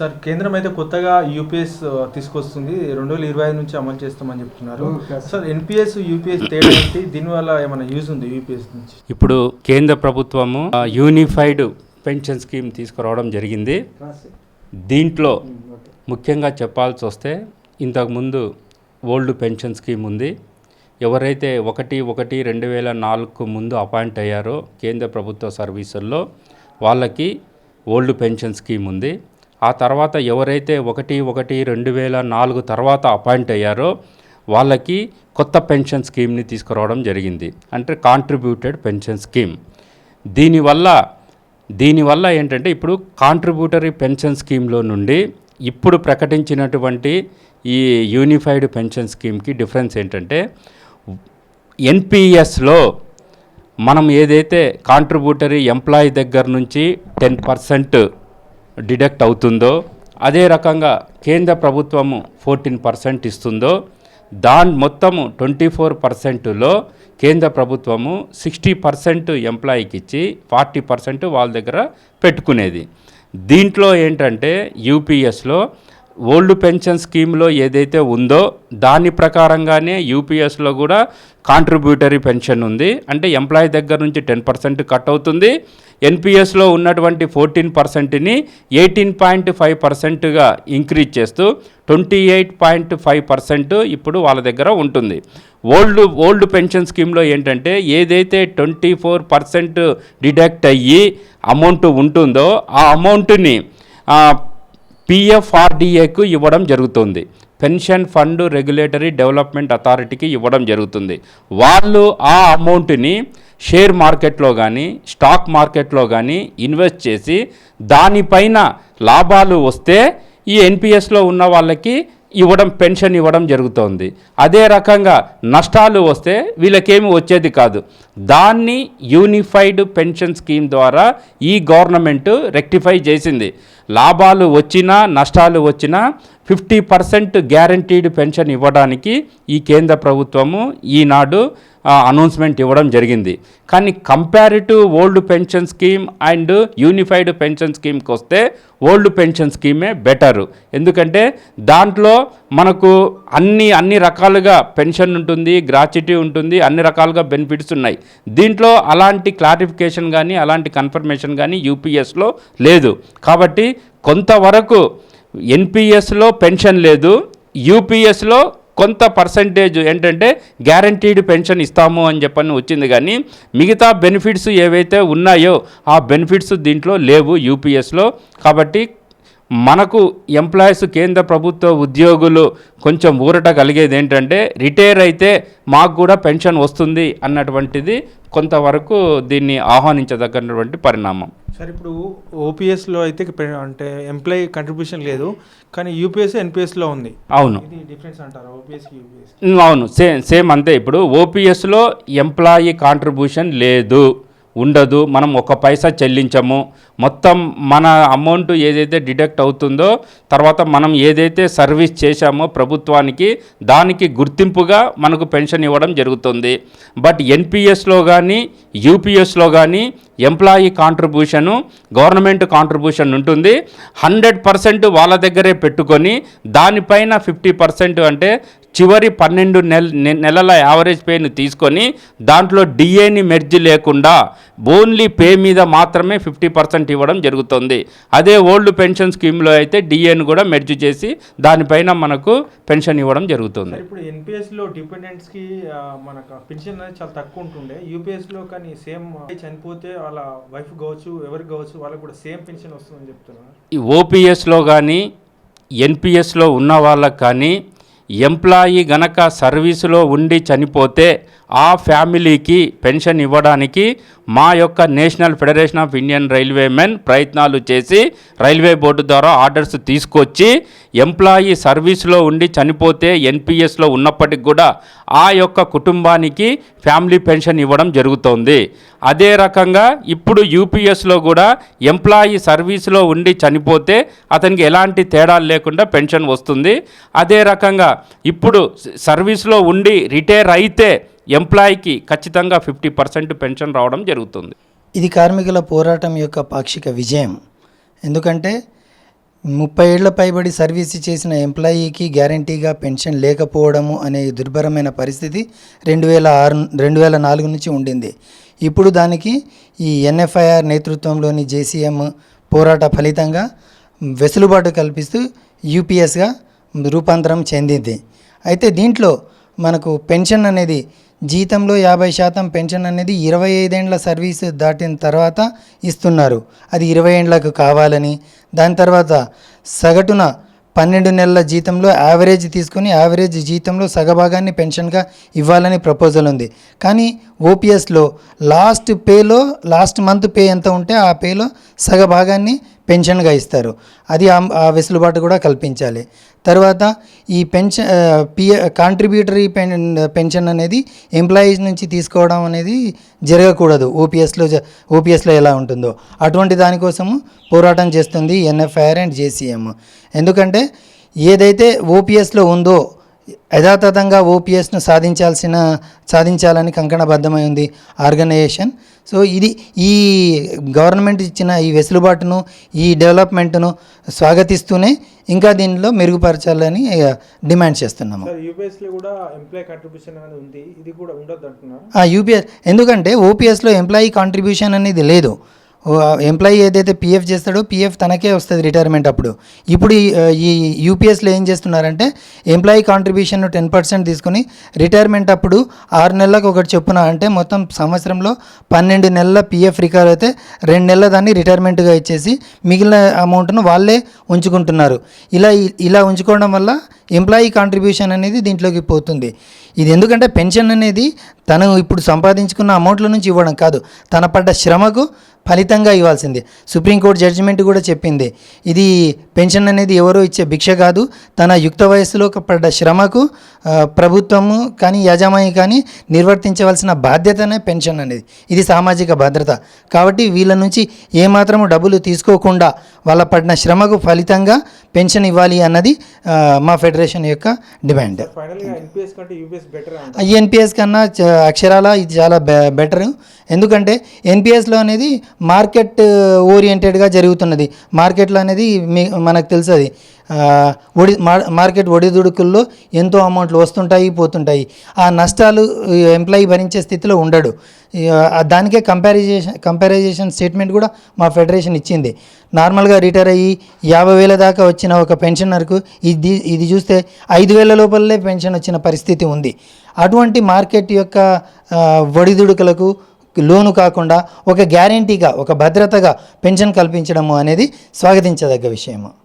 Sir కేంద్రం అయితే కొత్తగా యూపీఎస్ తీసుకొస్తుంది. రెండు వేల ఇరవై ఐదు నుంచి అమలు చేస్తామని చెప్తున్నారు. సార్. ఎన్పిఎస్ యూపీఎస్ తేడా ఏంటి? దీనివల్ల ఏమైనా యూజ్ ఉంది యూపీఎస్ నుంచి? ఇప్పుడు కేంద్ర ప్రభుత్వము యూనిఫైడ్ పెన్షన్ స్కీమ్ తీసుకురావడం జరిగింది. దీంట్లో ముఖ్యంగా చెప్పాల్సి వస్తే ఇంతకుముందు ఓల్డ్ పెన్షన్ స్కీమ్ ఉంది. ఎవరైతే ఒకటి ఒకటి రెండు వేల నాలుగుకు ముందు అపాయింట్ అయ్యారో కేంద్ర ప్రభుత్వ సర్వీసుల్లో వాళ్ళకి ఓల్డ్ పెన్షన్ స్కీమ్ ఉంది. ఆ తర్వాత ఎవరైతే ఒకటి ఒకటి రెండు వేల నాలుగు తర్వాత అపాయింట్ అయ్యారో వాళ్ళకి కొత్త పెన్షన్ స్కీమ్ని తీసుకురావడం జరిగింది. అంటే కాంట్రిబ్యూటెడ్ పెన్షన్ స్కీమ్ దీనివల్ల దీనివల్ల ఏంటంటే ఇప్పుడు కాంట్రిబ్యూటరీ పెన్షన్ స్కీమ్లో నుండి ఇప్పుడు ప్రకటించినటువంటి ఈ యూనిఫైడ్ పెన్షన్ స్కీమ్కి డిఫరెన్స్ ఏంటంటే ఎన్పిఎస్లో మనం ఏదైతే కాంట్రిబ్యూటరీ ఎంప్లాయీ దగ్గర నుంచి టెన్ పర్సెంట్ డిడక్ట్ అవుతుందో అదే రకంగా కేంద్ర ప్రభుత్వము ఫోర్టీన్ పర్సెంట్ ఇస్తుందో దాని మొత్తము ట్వంటీ ఫోర్ పర్సెంట్లో కేంద్ర ప్రభుత్వము సిక్స్టీ పర్సెంట్ ఎంప్లాయీకి ఇచ్చి ఫార్టీ పర్సెంట్ వాళ్ళ దగ్గర పెట్టుకునేది. దీంట్లో ఏంటంటే యూపీఎస్లో ఓల్డ్ పెన్షన్ స్కీమ్లో ఏదైతే ఉందో దాని ప్రకారంగానే యూపీఎస్లో కూడా కాంట్రిబ్యూటరీ పెన్షన్ ఉంది. అంటే ఎంప్లాయీ దగ్గర నుంచి టెన్ పర్సెంట్ కట్ అవుతుంది. ఎన్పిఎస్లో ఉన్నటువంటి ఫోర్టీన్ పర్సెంట్ని ఎయిటీన్ పాయింట్ ఫైవ్ పర్సెంట్గా ఇంక్రీజ్ చేస్తూ twenty eight point five percent ఇప్పుడు వాళ్ళ దగ్గర ఉంటుంది. ఓల్డ్ ఓల్డ్ పెన్షన్ స్కీమ్లో ఏంటంటే ఏదైతే ట్వంటీ ఫోర్ పర్సెంట్ డిడక్ట్ అయ్యి అమౌంట్ ఉంటుందో ఆ అమౌంట్ని పిఎఫ్ఆర్డిఏకు ఇవ్వడం జరుగుతుంది. పెన్షన్ ఫండ్ రెగ్యులేటరీ డెవలప్మెంట్ అథారిటీకి ఇవ్వడం జరుగుతుంది. వాళ్ళు ఆ అమౌంట్ని షేర్ మార్కెట్లో కానీ స్టాక్ మార్కెట్లో కానీ ఇన్వెస్ట్ చేసి దానిపైన లాభాలు వస్తే ఈ ఎన్పిఎస్లో ఉన్న వాళ్ళకి ఇవ్వడం పెన్షన్ ఇవ్వడం జరుగుతోంది. అదే రకంగా నష్టాలు వస్తే వీళ్ళకేమి వచ్చేది కాదు. దాన్ని యూనిఫైడ్ పెన్షన్ స్కీమ్ ద్వారా ఈ గవర్నమెంట్ రెక్టిఫై చేసింది. లాభాలు వచ్చినా నష్టాలు వచ్చినా ఫిఫ్టీ పర్సెంట్ గ్యారంటీడ్ పెన్షన్ ఇవ్వడానికి ఈ కేంద్ర ప్రభుత్వము ఈనాడు అనౌన్స్మెంట్ ఇవ్వడం జరిగింది. కానీ comparative old pension scheme and unified pension స్కీమ్కి వస్తే ఓల్డ్ పెన్షన్ స్కీమే బెటరు. ఎందుకంటే దాంట్లో మనకు అన్ని అన్ని రకాలుగా పెన్షన్ ఉంటుంది గ్రాచ్యుటీ ఉంటుంది అన్ని రకాలుగా బెనిఫిట్స్ ఉన్నాయి. దీంట్లో అలాంటి క్లారిఫికేషన్ కానీ అలాంటి కన్ఫర్మేషన్ కానీ యూపీఎస్లో లేదు. కాబట్టి కొంతవరకు ఎన్పిఎస్లో పెన్షన్ లేదు యూపీఎస్లో కొంత పర్సంటేజ్ ఏంటంటే గ్యారంటీడ్ పెన్షన్ ఇస్తాము అని చెప్పని వచ్చింది కానీ మిగతా బెనిఫిట్స్ ఏవైతే ఉన్నాయో ఆ బెనిఫిట్స్ దీంట్లో లేవు యూపీఎస్లో. కాబట్టి మనకు ఎంప్లాయీస్ కేంద్ర ప్రభుత్వ ఉద్యోగులు కొంచెం ఊరట కలిగేది ఏంటంటే రిటైర్ అయితే మాకు కూడా పెన్షన్ వస్తుంది అన్నటువంటిది కొంతవరకు దీన్ని ఆహ్వానించదగినటువంటి పరిణామం. సార్ ఇప్పుడు ఓపీఎస్లో అయితే అంటే ఎంప్లాయీ కంట్రిబ్యూషన్ లేదు కానీ యూపీఎస్ ఎన్పిఎస్లో ఉంది. అవును. డిఫరెన్స్ అంటారా ఓపీఎస్ అవును సేమ్ సేమ్ అంతే. ఇప్పుడు ఓపీఎస్లో ఎంప్లాయీ కాంట్రిబ్యూషన్ లేదు. ఉండదు మనం ఒక పైసా చెల్లించము. మొత్తం మన అమౌంట్ ఏదైతే డిడక్ట్ అవుతుందో తర్వాత మనం ఏదైతే సర్వీస్ చేశామో ప్రభుత్వానికి దానికి గుర్తింపుగా మనకు పెన్షన్ ఇవ్వడం జరుగుతుంది. బట్ ఎన్పిఎస్లో కానీ యూపీఎస్లో కానీ ఎంప్లాయీ కాంట్రిబ్యూషను గవర్నమెంట్ కాంట్రిబ్యూషన్ ఉంటుంది. హండ్రెడ్ పర్సెంట్ వాళ్ళ దగ్గరే పెట్టుకొని దానిపైన ఫిఫ్టీ పర్సెంట్ అంటే చివరి పన్నెండు నెల నెలల యావరేజ్ పేని తీసుకొని దాంట్లో డిఏని మెర్జ్ లేకుండా ఓన్లీ పే మీద మాత్రమే ఫిఫ్టీ పర్సెంట్ ఇవ్వడం జరుగుతుంది. అదే ఓల్డ్ పెన్షన్ స్కీమ్లో అయితే డిఏని కూడా మెర్జ్ చేసి దానిపైన మనకు పెన్షన్ ఇవ్వడం జరుగుతుంది. ఇప్పుడు ఎన్పిఎస్లో డిపెండెంట్స్కి మనకు పెన్షన్ అనేది చాలా తక్కువ ఉంటుండే. యూపీఎస్లో కానీ సేమ్ చనిపోతే వాళ్ళ వైఫ్ కావచ్చు ఎవరికి కావచ్చు వాళ్ళకి కూడా సేమ్ పెన్షన్ వస్తుందని చెప్తున్నారు. ఈ ఓపీఎస్లో కానీ ఎన్పిఎస్లో ఉన్న వాళ్ళకి కానీ ఎంప్లాయీ గనక సర్వీసులో ఉండి చనిపోతే ఆ ఫ్యామిలీకి పెన్షన్ ఇవ్వడానికి మా యొక్క national federation of Indian railwaymen ప్రయత్నాలు చేసి రైల్వే బోర్డు ద్వారా ఆర్డర్స్ తీసుకొచ్చి ఎంప్లాయీ సర్వీస్లో ఉండి చనిపోతే ఎన్పిఎస్లో ఉన్నప్పటికి కూడా ఆ యొక్క కుటుంబానికి ఫ్యామిలీ పెన్షన్ ఇవ్వడం జరుగుతోంది. అదే రకంగా ఇప్పుడు యూపీఎస్లో కూడా ఎంప్లాయీ సర్వీస్లో ఉండి చనిపోతే అతనికి ఎలాంటి తేడాలు లేకుండా పెన్షన్ వస్తుంది. అదే రకంగా ఇప్పుడు సర్వీస్లో ఉండి రిటైర్ అయితే ఎంప్లాయీకి ఖచ్చితంగా ఫిఫ్టీ పర్సెంట్ పెన్షన్ రావడం జరుగుతుంది. ఇది కార్మికుల పోరాటం యొక్క పాక్షిక విజయం. ఎందుకంటే ముప్పై ఏళ్ళ పైబడి సర్వీస్ చేసిన ఎంప్లాయీకి గ్యారంటీగా పెన్షన్ లేకపోవడము అనే దుర్భరమైన పరిస్థితి రెండు వేల ఆరు రెండు వేల నాలుగు నుంచి ఉండింది. ఇప్పుడు దానికి ఈ ఎన్ఎఫ్ఐఆర్ నేతృత్వంలోని జేసీఎం పోరాట ఫలితంగా వెసులుబాటు కల్పిస్తూ యూపీఎస్గా రూపాంతరం చెందింది. అయితే దీంట్లో మనకు పెన్షన్ అనేది జీతంలో యాభై శాతం పెన్షన్ అనేది ఇరవై ఐదేండ్ల సర్వీస్ దాటిన తర్వాత ఇస్తున్నారు. అది ఇరవై ఏండ్లకు కావాలని. దాని తర్వాత సగటున పన్నెండు నెలల జీతంలో యావరేజ్ తీసుకొని యావరేజ్ జీతంలో సగభాగాన్ని పెన్షన్గా ఇవ్వాలని ప్రపోజల్ ఉంది. కానీ ఓపీఎస్లో లాస్ట్ పేలో లాస్ట్ మంత్ పే ఎంత ఉంటే ఆ పేలో సగభాగాన్ని పెన్షన్గా ఇస్తారు. అది ఆ- వెసులుబాటు కూడా కల్పించాలి. తర్వాత ఈ pension PA contributory pen pension అనేది ఎంప్లాయీస్ నుంచి తీసుకోవడం అనేది జరగకూడదు. ఓపీఎస్లో ఓపీఎస్లో ఎలా ఉంటుందో. అటువంటి దానికోసము పోరాటం చేస్తుంది ఎన్ఎఫ్ఐఆర్ అండ్ జేసీఎం ఎందుకంటే ఏదైతే ఓపీఎస్లో ఉందో యథాతథంగా ఓపీఎస్ను సాధించాల్సిన సాధించాలని కంకణబద్ధమై ఉంది ఆర్గనైజేషన్. సో ఇది ఈ గవర్నమెంట్ ఇచ్చిన ఈ వెసులుబాటును ఈ డెవలప్మెంట్ను స్వాగతిస్తూనే ఇంకా దీనిలో మెరుగుపరచాలని డిమాండ్ చేస్తున్నాము. కూడా ఎంప్లాయ్ కంట్రిబ్యూషన్ అనేది ఉంది. ఇది కూడా ఉండొద్దు అంటున్నారు ఆ యూపీఎస్ ఎందుకంటే ఓపీఎస్లో ఎంప్లాయీ కాంట్రిబ్యూషన్ అనేది లేదు. ఎంప్లాయీ ఏదైతే పిఎఫ్ చేస్తాడో పిఎఫ్ తనకే వస్తుంది రిటైర్మెంట్ అప్పుడు. ఇప్పుడు ఈ, యూపీఎస్లో ఏం చేస్తున్నారంటే ఎంప్లాయీ కాంట్రిబ్యూషన్ టెన్ పర్సెంట్ తీసుకుని రిటైర్మెంట్ అప్పుడు ఆరు నెలలకు ఒకటి చొప్పున అంటే మొత్తం సంవత్సరంలో పన్నెండు నెలల పిఎఫ్ రికార్డ్ అయితే రెండు నెలల దాన్ని రిటైర్మెంట్గా ఇచ్చేసి మిగిలిన అమౌంట్ను వాళ్ళే ఉంచుకుంటున్నారు. ఇలా ఇలా ఉంచుకోవడం వల్ల ఎంప్లాయీ కాంట్రిబ్యూషన్ అనేది దీంట్లోకి పోతుంది. ఇది ఎందుకంటే పెన్షన్ అనేది తను ఇప్పుడు సంపాదించుకున్న అమౌంట్ల నుంచి ఇవ్వడం కాదు. తన పడ్డ శ్రమకు ఫలితంగా ఇవ్వాల్సింది. సుప్రీంకోర్టు జడ్జిమెంట్ కూడా చెప్పింది. ఇది పెన్షన్ అనేది ఎవరో ఇచ్చే భిక్ష కాదు. తన యుక్త వయస్సులో పడ్డ శ్రమకు ప్రభుత్వము కానీ యాజమాన్యం కానీ నిర్వర్తించవలసిన బాధ్యతనే పెన్షన్ అనేది. ఇది సామాజిక భద్రత. కాబట్టి వీళ్ళ నుంచి ఏమాత్రము డబ్బులు తీసుకోకుండా వాళ్ళ పడిన శ్రమకు ఫలితంగా పెన్షన్ ఇవ్వాలి అన్నది మా ఫెడరేషన్ యొక్క డిమాండ్. ఎన్పిఎస్ కన్నా అక్షరాల ఇది చాలా బె బెటర్. ఎందుకంటే ఎన్పిఎస్లో అనేది మార్కెట్ ఓరియంటెడ్గా జరుగుతున్నది. మార్కెట్లో అనేది మీ మనకు తెలుసు అది ఒడి మా- మార్కెట్ ఒడిదుడుకుల్లో ఎంతో అమౌంట్లు వస్తుంటాయి పోతుంటాయి. ఆ నష్టాలు ఎంప్లాయీ భరించే స్థితిలో ఉండడు. దానికే కంపారిజేషన్ కంపారిజేషన్ స్టేట్మెంట్ కూడా మా ఫెడరేషన్ ఇచ్చింది. నార్మల్గా రిటైర్ అయ్యి యాభై వేల దాకా వచ్చిన ఒక పెన్షనర్కు ఇది ఇది చూస్తే ఐదు వేల లోపలే పెన్షన్ వచ్చిన పరిస్థితి ఉంది. అటువంటి మార్కెట్ యొక్క ఒడిదుడుకులకు లోను కాకుండా ఒక గ్యారంటీగా ఒక భద్రతగా పెన్షన్ కల్పించడము అనేది స్వాగతించదగ్గ విషయము.